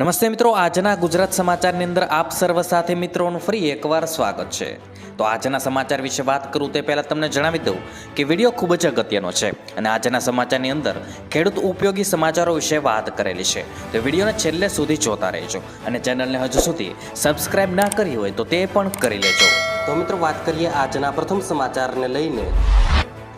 નમસ્તે મિત્રો, આજના ગુજરાત સમાચારની અંદર આપ સર્વ સાથે મિત્રોનું ફરી એકવાર સ્વાગત છે. તો આજના સમાચાર વિશે વાત કરું તે પહેલાં તમને જણાવી દઉં કે વીડિયો ખૂબ જ અગત્યનો છે અને આજના સમાચારની અંદર ખેડૂત ઉપયોગી સમાચારો વિશે વાત કરેલી છે. તો વિડીયોને છેલ્લે સુધી જોતા રહેજો અને ચેનલને હજુ સુધી સબસ્ક્રાઇબ ના કરી હોય તો તે પણ કરી લેજો. તો મિત્રો, વાત કરીએ આજના પ્રથમ સમાચારને લઈને.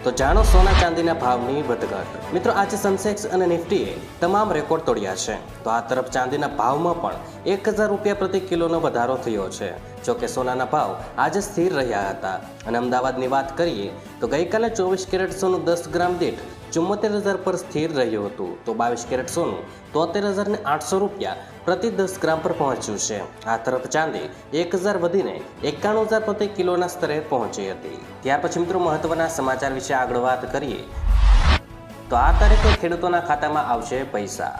તો જાણો સોના ચાંદીના ભાવની વધઘટ. મિત્રો, આજે સનસેક્સ અને નિફ્ટીએ તમામ રેકોર્ડ તોડ્યા છે. તો આ તરફ ચાંદીના ભાવમાં પણ એક હજાર રૂપિયા પ્રતિ કિલોનો વધારો થયો છે. જોકે સોનાના ભાવ આજે સ્થિર રહ્યા હતા. અને અમદાવાદની વાત કરીએ, તો ગઈકાલે ચોવીસ કેરેટ સોનું દસ ગ્રામ દીઠ ચુમ્મોતેર હજાર પર સ્થિર રહ્યું હતું. તો બાવીસ કેરેટ સોનું તોતેર હજાર ને આઠસો રૂપિયા પ્રતિ દસ ગ્રામ પર પહોંચ્યું છે. આ તરફ ચાંદી એક હજાર વધીને એકાણું હજાર પ્રતિ કિલોના સ્તરે પહોંચી હતી. ત્યાર પછી મિત્રો મહત્વના સમાચાર વિશે આગળ વાત કરીએ. તો આ તારીખે ખેડૂતોના ખાતામાં આવશે પૈસા.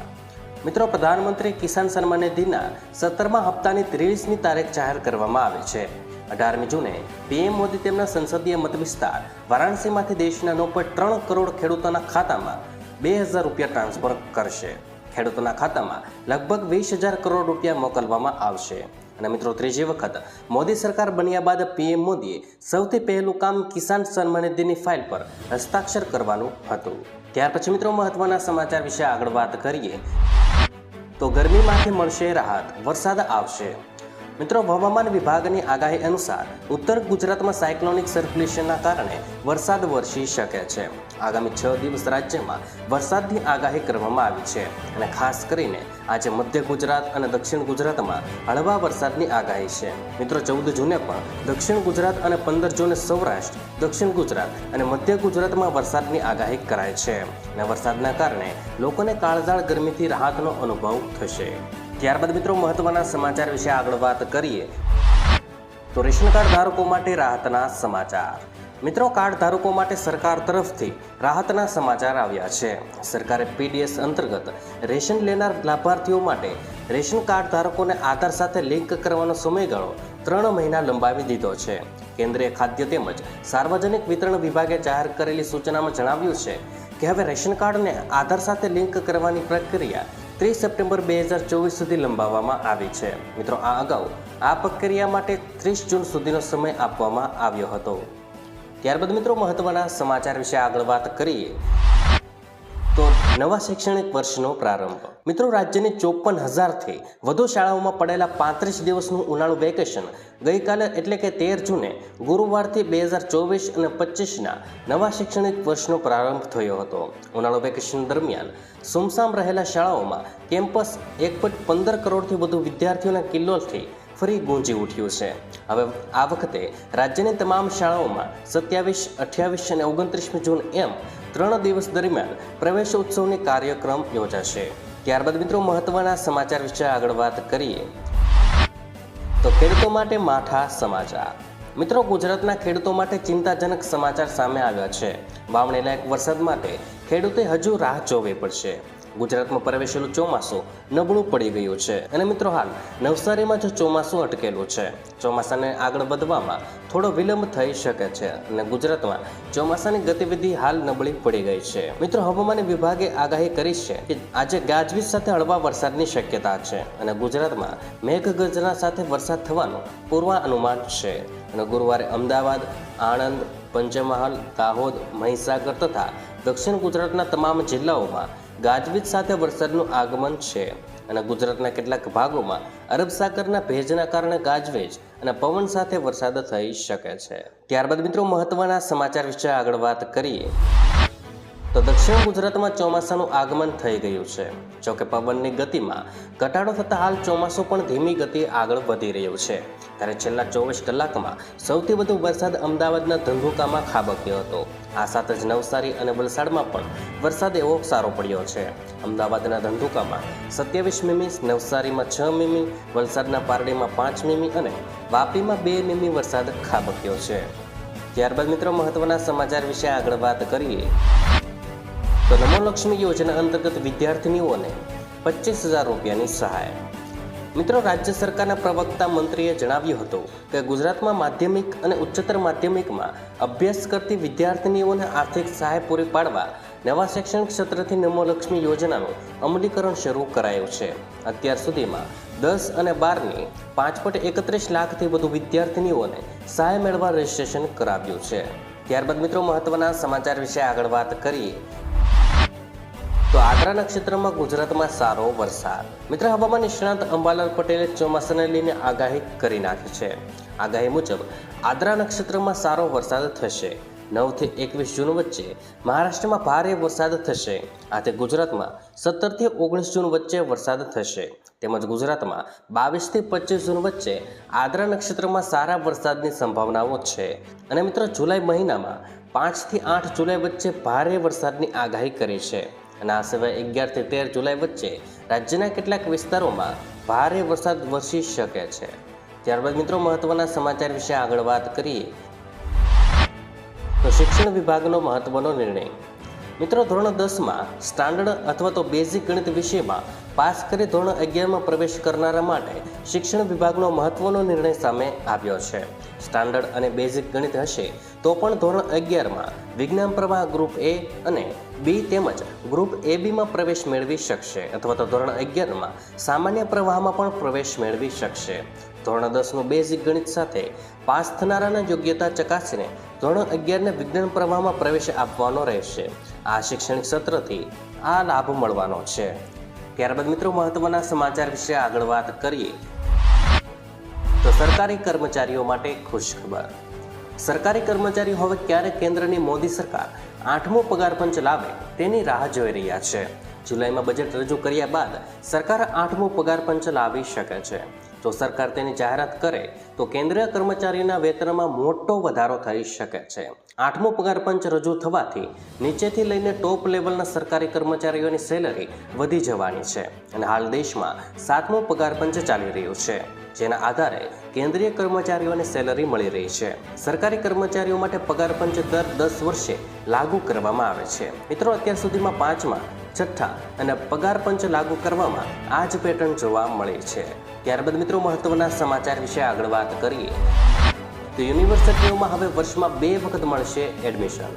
મિત્રો પ્રધાનમંત્રી કિસાન સન્માન નિધિના સત્તરમા હપ્તાની ત્રેવીસમી તારીખ જાહેર કરવામાં આવી છે. અઢારમી જૂને પીએમ મોદી તેમના સંસદીય મત વિસ્તાર વારાણસીમાંથી દેશના નવ પોઈન્ટ ત્રણ કરોડ ખેડૂતોના ખાતામાં બે હજાર રૂપિયા ટ્રાન્સફર કરશે. ખેડૂતોના ખાતામાં લગભગ વીસ હજાર કરોડ રૂપિયા મોકલવામાં આવશે. અને મિત્રો, ત્રીજી વખત મોદી સરકાર બન્યા બાદ પીએમ મોદીએ સૌથી પહેલું કામ કિસાન સન્માન નિધિની ફાઇલ પર હસ્તાક્ષર કરવાનું હતું. ત્યાર પછી મિત્રો, મહત્વના સમાચાર વિશે આગળ વાત કરીએ. તો ગરમીમાંથી મળશે રાહત, વરસાદ આવશે. મિત્રો, હવામાન વિભાગની આગાહી અનુસાર ઉત્તર ગુજરાતમાં સાયક્લોનિક સર્ક્યુલેશનના કારણે વરસાદ વરસી શકે છે. આગામી છ દિવસ રાજ્યમાં વરસાદની આગાહી કરવામાં આવી છે અને ખાસ કરીને આજે મધ્ય ગુજરાત અને દક્ષિણ ગુજરાતમાં હળવા વરસાદની આગાહી છે. મિત્રો, ચૌદ જૂને પણ દક્ષિણ ગુજરાત અને પંદર જૂને સૌરાષ્ટ્ર, દક્ષિણ ગુજરાત અને મધ્ય ગુજરાતમાં વરસાદની આગાહી કરાય છે. અને વરસાદના કારણે લોકોને કાળઝાળ ગરમીથી રાહતનો અનુભવ થશે. ત્યારબાદ મિત્રો મહત્વના સમાચાર વિશે આગળ વાત કરીએ તો રેશન કાર્ડ ધારકો માટે રાહતના સમાચાર. મિત્રો કાર્ડ ધારકો માટે સરકાર તરફથી રાહતના સમાચાર આવ્યા છે. સરકારે પીડીએસ અંતર્ગત રેશન લેનાર લાભાર્થીઓ માટે રેશન કાર્ડ ધારકોને આધાર સાથે લિંક કરવાનો સમયગાળો ત્રણ મહિના લંબાવી દીધો છે. કેન્દ્રીય ખાદ્ય તેમજ સાર્વજનિક વિતરણ વિભાગે જાહેર કરેલી સૂચનામાં જણાવ્યું છે કે હવે રેશન કાર્ડને આધાર સાથે લિંક કરવાની પ્રક્રિયા ત્રીસ સપ્ટેમ્બર બે હજાર ચોવીસ સુધી લંબાવવામાં આવી છે. મિત્રો, આ અગાઉ આ પ્રક્રિયા માટે ત્રીસ જૂન સુધીનો સમય આપવામાં આવ્યો હતો. ત્યારબાદ મિત્રો, મહત્વના સમાચાર વિશે આગળ વાત કરીએ. તો નવા શૈક્ષણિક વર્ષનો પ્રારંભ. મિત્રો, રાજ્યની ચોપન હજારથી વધુ શાળાઓમાં પડેલા પાંત્રીસ દિવસનું ઉનાળુ વેકેશન ગઈકાલે એટલે કે તેર જૂને ગુરુવારથી બે હજાર ચોવીસ અને પચીસના નવા શૈક્ષણિક વર્ષનો પ્રારંભ થયો હતો. ઉનાળુ વેકેશન દરમિયાન સુમસામ રહેલા શાળાઓમાં કેમ્પસ એક પોઈન્ટ પંદર કરોડથી વધુ વિદ્યાર્થીઓના કિલ્લોલથી ફરી ગુંજી ઉઠ્યું છે. હવે આ વખતે રાજ્યની તમામ શાળાઓમાં સત્યાવીસ, અઠ્યાવીસ અને ઓગણત્રીસમી જૂન એમ ત્રણ દિવસ દરમિયાન પ્રવેશ ઉત્સવની કાર્યક્રમ યોજાશે. ત્યારબાદ મિત્રો મહત્વના સમાચાર વિશે આગળ વાત કરીએ. તો ખેડૂતો માટે માઠા સમાચાર. મિત્રો ગુજરાતના ખેડૂતો માટે ચિંતાજનક સમાચાર સામે આવ્યા છે. વાવણી લાયક વરસાદ માટે ખેડૂતે હજુ રાહ જોવી પડશે. ગુજરાતમાં પ્રવેશેલું ચોમાસું નબળું પડી ગયું છે. અને મિત્રો હાલ, નવસારીમાં જો ચોમાસું અટકેલું છે. ચોમાસાને આગળ વધવામાં થોડો વિલંબ થઈ શકે છે અને ગુજરાતમાં ચોમાસાની ગતિવિધિ હાલ નબળી પડી ગઈ છે. મિત્રો, હવામાન વિભાગે આગાહી કરી છે કે આજે ગાજવીજ સાથે હળવા વરસાદની શક્યતા છે અને ગુજરાતમાં મેઘગર્જના સાથે વરસાદ થવાનું પૂર્વાનુમાન છે. અને ગુરુવારે અમદાવાદ, આણંદ, પંચમહાલ, દાહોદ, મહીસાગર તથા દક્ષિણ ગુજરાતના તમામ જિલ્લાઓમાં ગાજવીજ સાથે વરસાદનું આગમન છે અને ગુજરાતના કેટલાક ભાગોમાં અરબ સાગરના ભેજના કારણે ગાજવીજ અને પવન સાથે વરસાદ થઈ શકે છે. ત્યારબાદ મિત્રો મહત્વના સમાચાર વિશે આગળ વાત કરીએ. તો દક્ષિણ ગુજરાતમાં ચોમાસાનું આગમન થઈ ગયું છે. જોકે પવનની ગતિમાં ઘટાડો થતાં હાલ ચોમાસું પણ ધીમી ગતિએ આગળ વધી રહ્યું છે. ત્યારે છેલ્લા ચોવીસ કલાકમાં સૌથી વધુ વરસાદ અમદાવાદના ધંધુકામાં ખાબક્યો હતો. આ સાથે જ નવસારી અને વલસાડમાં પણ વરસાદ એવો સારો પડ્યો છે. અમદાવાદના ધંધુકામાં સત્યાવીસ મીમી, નવસારીમાં છ મીમી, વલસાડના પારડીમાં પાંચ મીમી અને વાપીમાં બે મીમી વરસાદ ખાબક્યો છે. ત્યારબાદ મિત્રો મહત્વના સમાચાર વિશે આગળ વાત કરીએ. તો નમો લક્ષ્મી યોજના અંતર્ગત વિદ્યાર્થીનીઓને પચીસ હજાર રૂપિયાની સહાય. મિત્રો, રાજ્ય સરકારના પ્રવક્તા મંત્રીએ જણાવ્યું હતું કે ગુજરાતમાં માધ્યમિક અને ઉચ્ચતર માધ્યમિકમાં અભ્યાસ કરતી વિદ્યાર્થીનીઓને આર્થિક સહાય પૂરી પાડવા નવા શૈક્ષણિક ક્ષેત્રથી નમોલક્ષ્મી યોજનાનું અમલીકરણ શરૂ કરાયું છે. અત્યાર સુધીમાં દસ અને બારની પાંચ પોઈન્ટ એકત્રીસ લાખથી વધુ વિદ્યાર્થીનીઓને સહાય મેળવવા રજીસ્ટ્રેશન કરાવ્યું છે. ત્યારબાદ મિત્રો, મહત્વના સમાચાર વિશે આગળ વાત કરીએ તો આગ્રા નક્ષત્રમાં ગુજરાતમાં સારો વરસાદ. મિત્ર હવામાન નિષ્ણાંત અંબાલાલ પટેલે ચોમાસાને લઈને આગાહી કરી નાખી છે. આગાહી મુજબ આદ્રા નક્ષત્રમાં સારો વરસાદ થશે. નવથી એકવીસ જૂન વચ્ચે મહારાષ્ટ્રમાં ભારે વરસાદ થશે. આથી ગુજરાતમાં સત્તરથી ઓગણીસ જૂન વચ્ચે વરસાદ થશે. તેમજ ગુજરાતમાં બાવીસથી પચીસ જૂન વચ્ચે આદ્રા નક્ષત્રમાં સારા વરસાદની સંભાવનાઓ છે. અને મિત્રો જુલાઈ મહિનામાં પાંચથી આઠ જુલાઈ વચ્ચે ભારે વરસાદની આગાહી કરી છે. અને આ સિવાય અગિયારથી તેર જુલાઈ વચ્ચે રાજ્યના કેટલાક વિસ્તારોમાં ભારે વરસાદ વરસી શકે છે. ત્યારબાદ મિત્રો મહત્વના સમાચાર વિશે આગળ વાત કરીએ. તો શિક્ષણ વિભાગનો મહત્વનો નિર્ણય. મિત્રો, ધોરણ દસમાં સ્ટાન્ડર્ડ અથવા તો બેઝિક ગણિત વિષયમાં પાસ કરી ધોરણ અગિયારમાં પ્રવેશ કરનારા માટે શિક્ષણ વિભાગનો મહત્વનો નિર્ણય સામે આવ્યો છે. સ્ટાન્ડર્ડ અને બેઝિક ગણિત હશે તો પણ ધોરણ અગિયારમાં વિજ્ઞાન પ્રવાહ ગ્રુપ એ અને બી તેમજ ગ્રુપ એ બીમાં પ્રવેશ મેળવી શકશે અથવા તો ધોરણ અગિયારમાં સામાન્ય પ્રવાહમાં પણ પ્રવેશ મેળવી શકશે. ધોરણ દસનું બેઝિક ગણિત સાથે પાસ થનારાના યોગ્યતા ચકાસીને ધોરણ અગિયારને વિજ્ઞાન પ્રવાહમાં પ્રવેશ આપવાનો રહેશે. આ શૈક્ષણિક સત્રથી આ લાભ મળવાનો છે. ત્યારબાદ મિત્રો મહત્વના સમાચાર વિશે આગળ વાત કરીએ. તો સરકારી કર્મચારીઓ માટે ખુશખબર. સરકારી કર્મચારીઓ હવે ક્યારે કેન્દ્રની મોદી સરકાર આઠમો પગાર પંચ લાવે તેની રાહ જોઈ રહ્યા છે. જુલાઈમાં બજેટ રજૂ કર્યા બાદ સરકાર આઠમો પગાર પંચ લાવી શકે છે. જો સરકાર તેની જાહેરાત કરે, તો કેન્દ્રીય કર્મચારીના વેતનમાં મોટો વધારો થઈ શકે છે. આઠમો પગાર પંચ રજૂ થવાથી નીચેથી લઈને ટોપ લેવલના સરકારી કર્મચારીઓની સેલરી વધી જવાની છે અને હાલ દેશમાં સાતમો પગાર પંચ ચાલી રહ્યું છે, જેના આધારે કેન્દ્રીય કર્મચારીઓને સેલરી મળી રહી છે. સરકારી કર્મચારીઓ માટે પગાર પંચ દર દસ વર્ષે લાગુ કરવામાં આવે છે. મિત્રો, અત્યાર સુધીમાં પાંચમા, છઠ્ઠા અને પગાર પંચ લાગુ કરવામાં આ જ પેટર્ન જોવા મળી છે. ત્યારબાદ મિત્રો મહત્વના સમાચાર વિશે આગળ વાત કરીએ. તો યુનિવર્સિટીઓમાં હવે વર્ષમાં બે વખત મળશે એડમિશન.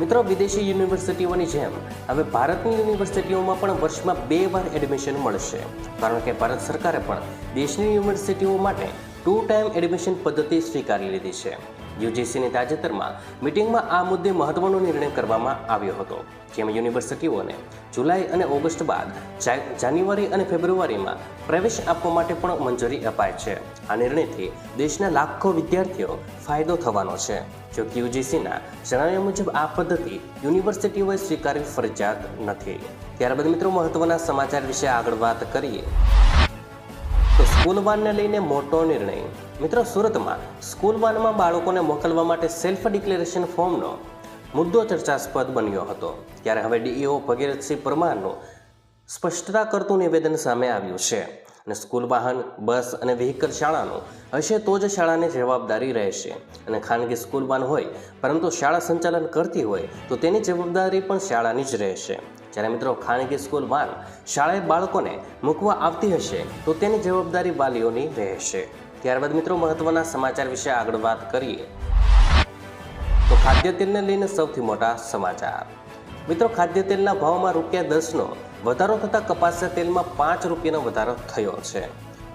મિત્રો, વિદેશી યુનિવર્સિટીઓની જેમ, હવે ભારતની યુનિવર્સિટીઓમાં પણ વર્ષમાં બે વાર એડમિશન મળશે. કારણ કે ભારત સરકારે પણ દેશની યુનિવર્સિટીઓ માટે ટુ ટાઈમ એડમિશન પદ્ધતિ સ્વીકારી લીધી છે. યુજીસીની તાજેતરમાં મિટિંગમાં આ મુદ્દે મહત્વનો નિર્ણય કરવામાં આવ્યો હતો, જેમાં યુનિવર્સિટીઓને જુલાઈ અને ઓગસ્ટ બાદ જાન્યુઆરી અને ફેબ્રુઆરીમાં પ્રવેશ આપવા માટે પણ મંજૂરી અપાય છે. આ નિર્ણયથી દેશના લાખો વિદ્યાર્થીઓ ફાયદો થવાનો છે. જો કે યુજીસીના જણાવ્યા મુજબ આ પદ્ધતિ યુનિવર્સિટીઓએ સ્વીકારવી ફરજિયાત નથી. ત્યારબાદ મિત્રો મહત્વના સમાચાર વિશે આગળ વાત કરીએ. તો સ્કૂલ વાનને લઈને મોટો નિર્ણય મિત્રો, સુરતમાં સ્કૂલ વાનમાં બાળકોને મોકલવા માટે સેલ્ફ ડિક્લેરેશન ફોર્મનો મુદ્દો ચર્ચાસ્પદ બન્યો હતો. ત્યારે હવે ડીઈઓ ભગીરથસિંહ પરમારનું સ્પષ્ટતા કરતું નિવેદન સામે આવ્યું છે. અને સ્કૂલ વાહન, બસ અને વ્હીકલ શાળાનું હશે તો જ શાળાની જવાબદારી રહેશે. અને ખાનગી સ્કૂલ વાન હોય, પરંતુ શાળા સંચાલન કરતી હોય, તો તેની જવાબદારી પણ શાળાની જ રહેશે. જ્યારે મિત્રો, ખાનગી સ્કૂલ વાન શાળાએ બાળકોને મૂકવા આવતી હશે, તો તેની જવાબદારી વાલીઓની રહેશે. ત્યારબાદ મિત્રો મહત્વના સમાચાર વિશે આગળ વાત કરીએ. તો ખાદ્ય તેલને લઈને સૌથી મોટા સમાચાર. મિત્રો ખાદ્ય તેલના ભાવમાં રૂપિયા દસનો વધારો થતાં કપાસિયા તેલમાં પાંચ રૂપિયાનો વધારો થયો છે.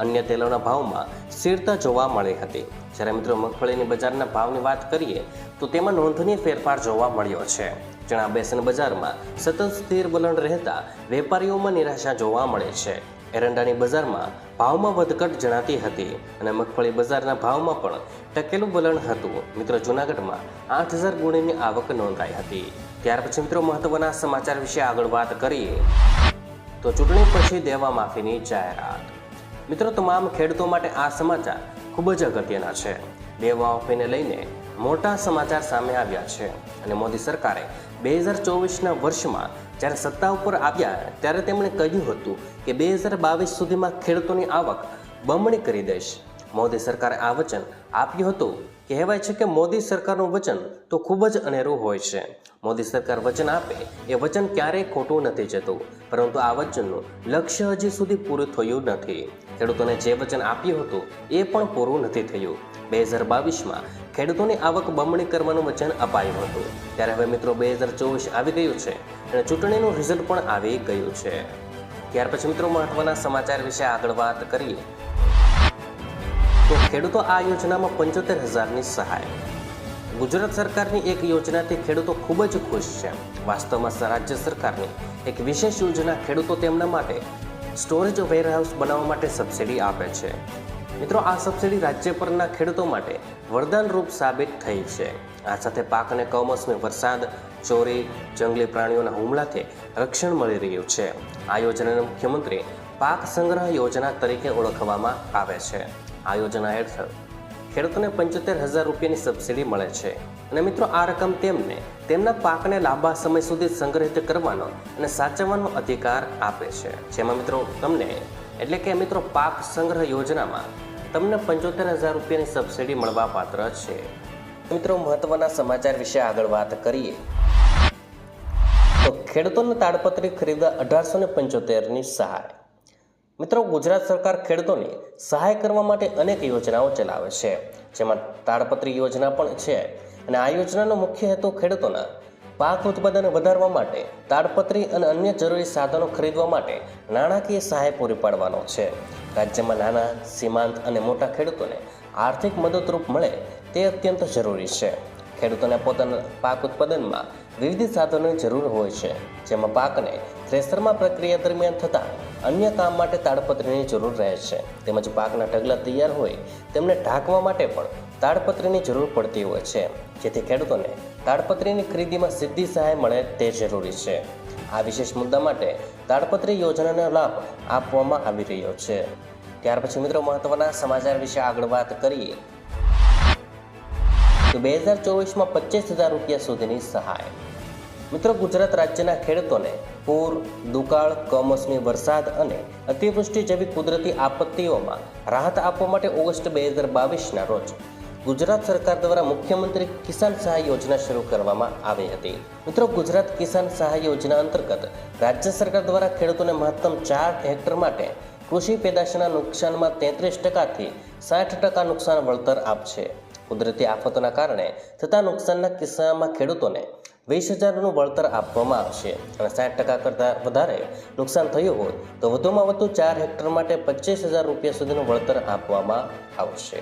અન્ય તેલોના ભાવમાં સ્થિરતા જોવા મળી હતી. જ્યારે મિત્રો મગફળીની બજારના ભાવની વાત કરીએ, તો તેમાં નોંધનીય ફેરફાર જોવા મળ્યો છે. ચણા બેસન બજારમાં સતત સ્થિર વલણ રહેતા વેપારીઓમાં નિરાશા જોવા મળે છે. એરંડાની બજારમાં ભાવમાં વધઘટ જણાતી હતી અને મગફળી બજારના ભાવમાં પણ ટકેલું વલણ હતું. મિત્રો, જૂનાગઢમાં આઠ હજાર ગુણીની આવક નોંધાઈ હતી. ત્યાર પછી મિત્રો, મહત્વના સમાચાર વિશે આગળ વાત કરીએ. તો ચૂંટણી પછી દેવા માફીની જાહેરાત. મિત્રો, તમામ ખેડૂતો માટે આ સમાચાર ખૂબ જ અગત્યના છે. દેવા માફીને લઈને મોટા સમાચાર સામે આવ્યા છે અને મોદી સરકારે બે હજાર ચોવીસના વર્ષમાં જ્યારે સત્તા ઉપર આવ્યા ત્યારે તેમણે કહ્યું હતું કે બે હજાર બાવીસ સુધીમાં ખેડૂતોની આવક બમણી કરી દઈશ. મોદી સરકારે આ વચન આપ્યું હતું. કહેવાય છે કે મોદી સરકારનું વચન તો ખૂબ જ અનેરું હોય છે. મોદી સરકાર વચન આપે એ વચન ક્યારેય ખોટું નથી જતું, પરંતુ આ વચનનું લક્ષ્ય હજી સુધી પૂરું થયું નથી. ખેડૂતોને જે વચન આપ્યું હતું એ પણ પૂરું નથી થયું. બે હજાર બાવીસમાં ખેડૂતોની આવક બમણી કરવાનું વચન અપાયું હતું. ત્યારે હવે મિત્રો બે હજાર ચોવીસ આવી ગયું છે અને ચૂંટણીનું રિઝલ્ટ પણ આવી ગયું છે. ત્યાર પછી મિત્રો મહત્વના સમાચાર વિશે આગળ વાત કરીએ. તો ખેડૂતો આ યોજનામાં પંચોતેર હજારની સહાય. ગુજરાત સરકારની એક યોજનાથી ખેડૂતો ખૂબ જ ખુશ છે. વાસ્તવમાં રાજ્ય સરકારની એક વિશેષ યોજના ખેડૂતો તેમના માટે સ્ટોરેજ વેરહાઉસ બનાવવા માટે સબસિડી આપે છે. મિત્રો, આ સબસિડી રાજ્ય પરના ખેડૂતો માટે વરદાન રૂપ સાબિત થઈ છે. આ સાથે પાકને કમોસમી વરસાદ, ચોરી, જંગલી પ્રાણીઓના હુમલાથી રક્ષણ મળી રહ્યું છે. આ યોજનાને મુખ્યમંત્રી પાક સંગ્રહ યોજના તરીકે ઓળખવામાં આવે છે. આ યોજના હેઠળ ખેડૂતોને પંચોતેર હજાર રૂપિયાની સબસિડી મળે છે. અને મિત્રો, આ રકમ તેમને તેમના પાકને લાંબા સમય સુધી સંગ્રહિત કરવાનો અને સાચવવાનો અધિકાર આપે છે. જેમાં મિત્રો, તમને એટલે કે મિત્રો, પાક સંગ્રહ યોજનામાં તમને પંચોતેર હજાર રૂપિયાની સબસિડી મળવા પાત્ર છે. મિત્રો, મહત્વના સમાચાર વિશે આગળ વાત કરીએ. તો ખેડૂતોને તાડપત્રી ખરીદવા અઢારસો ને પંચોતેરની સહાય. મિત્રો, ગુજરાત સરકાર ખેડૂતોને સહાય કરવા માટે અનેક યોજનાઓ ચલાવે છે. જેમાં તાડપત્રી યોજના પણ છે અને આ યોજનાનો મુખ્ય હેતુ ખેડૂતોના પાક ઉત્પાદન વધારવા માટે, તાડપત્રી અને અન્ય જરૂરી સાધનો ખરીદવા માટે નાણાકીય સહાય પૂરી પાડવાનો છે. રાજ્યમાં નાના, સીમાંત અને મોટા ખેડૂતોને આર્થિક મદદરૂપ મળે તે અત્યંત જરૂરી છે. ખેડૂતોને પોતાના પાક ઉત્પાદનમાં વિવિધ સાધનોની જરૂર હોય છે, જેમાં પાકને થ્રેસરમાં પ્રક્રિયા દરમિયાન થતા અન્ય કામ માટે તાડપત્રીની જરૂર રહે છે. તેમજ પાકના ઢગલા તૈયાર હોય, તેમને ઢાંકવા માટે પણ તાડપત્રીની જરૂર પડતી હોય છે. જેથી ખેડૂતોને તાડપત્રીની ખરીદીમાં સીધી સહાય મળે તે જરૂરી છે. આ વિશેષ મુદ્દા માટે તાડપત્રી યોજનાનો લાભ આપવામાં આવી રહ્યો છે. ત્યાર પછી મિત્રો મહત્વના સમાચાર વિશે આગળ વાત કરીએ. તો બે હજાર ચોવીસમાં પચીસ હજાર રૂપિયા સુધીની સહાય. મિત્રો ગુજરાત રાજ્યના ખેડૂતોને પૂર, દુકાળ, કમોસમી વરસાદ અને અતિવૃષ્ટિ જેવી કુદરતી આપત્તિઓમાં રાહત આપવા માટે ઓગસ્ટ બે હજાર બાવીસના રોજ ગુજરાત સરકાર દ્વારા મુખ્યમંત્રી કિસાન સહાય યોજના શરૂ કરવામાં આવી હતી. મિત્રો ગુજરાત કિસાન સહાય યોજના અંતર્ગત રાજ્ય સરકાર દ્વારા ખેડૂતોને મહત્તમ ચાર હેક્ટર માટે કૃષિ પેદાશના નુકસાનમાં તેત્રીસ ટકાથી સાઠ ટકા નુકસાન વળતર આપશે. કુદરતી આફતોના કારણે થતા નુકસાનના કિસ્સામાં ખેડૂતોને વીસ હજારનું વળતર આપવામાં આવશે અને સાઠ ટકા કરતાં વધારે નુકસાન થયું હોય તો વધુમાં વધુ ચાર હેક્ટર માટે પચીસ હજાર રૂપિયા સુધીનું વળતર આપવામાં આવશે.